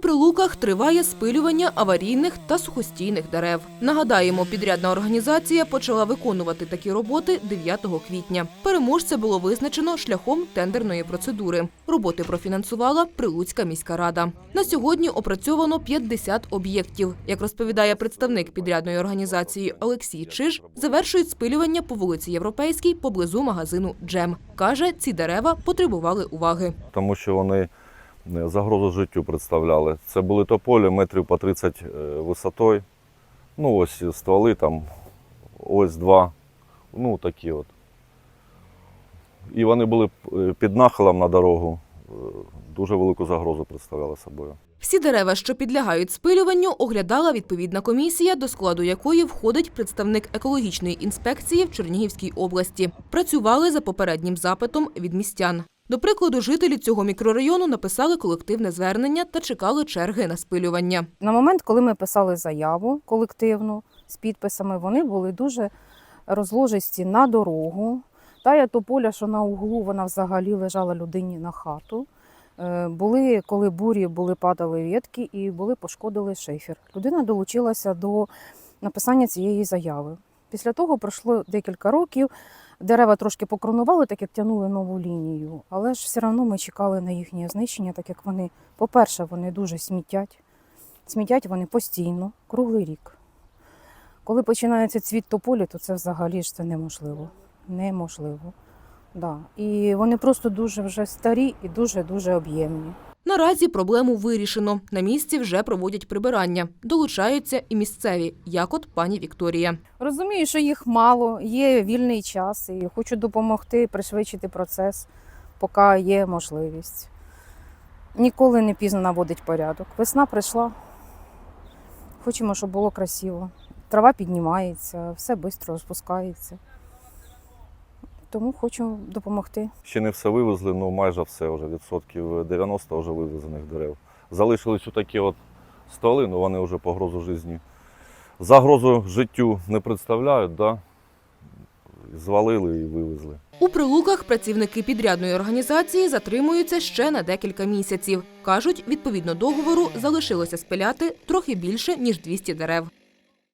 Прилуках триває спилювання аварійних та сухостійних дерев. Нагадаємо, підрядна організація почала виконувати такі роботи 9 квітня. Переможця було визначено шляхом тендерної процедури. Роботи профінансувала Прилуцька міська рада. На сьогодні опрацьовано 50 об'єктів. Як розповідає представник підрядної організації Олексій Чиж, завершують спилювання по вулиці Європейській поблизу магазину Джем. Каже, ці дерева потребували уваги. тому що вони загрозу життю представляли. Це були тополі метрів по 30 е, висотою. Ну, ось стволи там, ось два. Ну, такі от. І вони були е, під нахилом на дорогу. Е, Дуже велику загрозу представляли собою. Всі дерева, що підлягають спилюванню, оглядала відповідна комісія, до складу якої входить представник екологічної інспекції в Чернігівській області. Працювали за попереднім запитом від містян. До прикладу, жителі цього мікрорайону написали колективне звернення та чекали черги на спилювання. На момент, коли ми писали заяву колективну з підписами, вони були дуже розложисті на дорогу. Та тополя, що на углу, вона взагалі лежала людині на хату. Е, Були, коли бурі були падали ветки і були пошкодили шифер. Людина долучилася до написання цієї заяви. Після того пройшло декілька років. Дерева трошки покронували, так як тягнули нову лінію, але ж все одно ми чекали на їхнє знищення, так як вони, по-перше, вони дуже смітять. Смітять вони постійно, круглий рік. Коли починається цвіт тополі, то це взагалі ж це неможливо. Неможливо. Да. І вони просто дуже вже старі і дуже-дуже об'ємні. Наразі проблему вирішено. На місці вже проводять прибирання. Долучаються і місцеві, як от пані Вікторія. Розумію, що їх мало, є вільний час і хочу допомогти пришвидшити процес, поки є можливість. Ніколи не пізно наводить порядок. Весна прийшла. Хочемо, щоб було красиво. Трава піднімається, все швидко розпускається. Тому хочу допомогти. Ще не все вивезли, ну майже все вже, відсотків 90 вже вивезених дерев. Залишились такі от стволи, ну вони вже погрозу житті. Загрозу життю не представляють, да? звалили і вивезли. У прилуках працівники підрядної організації затримуються ще на декілька місяців. Кажуть, відповідно договору залишилося спиляти трохи більше ніж 200 дерев.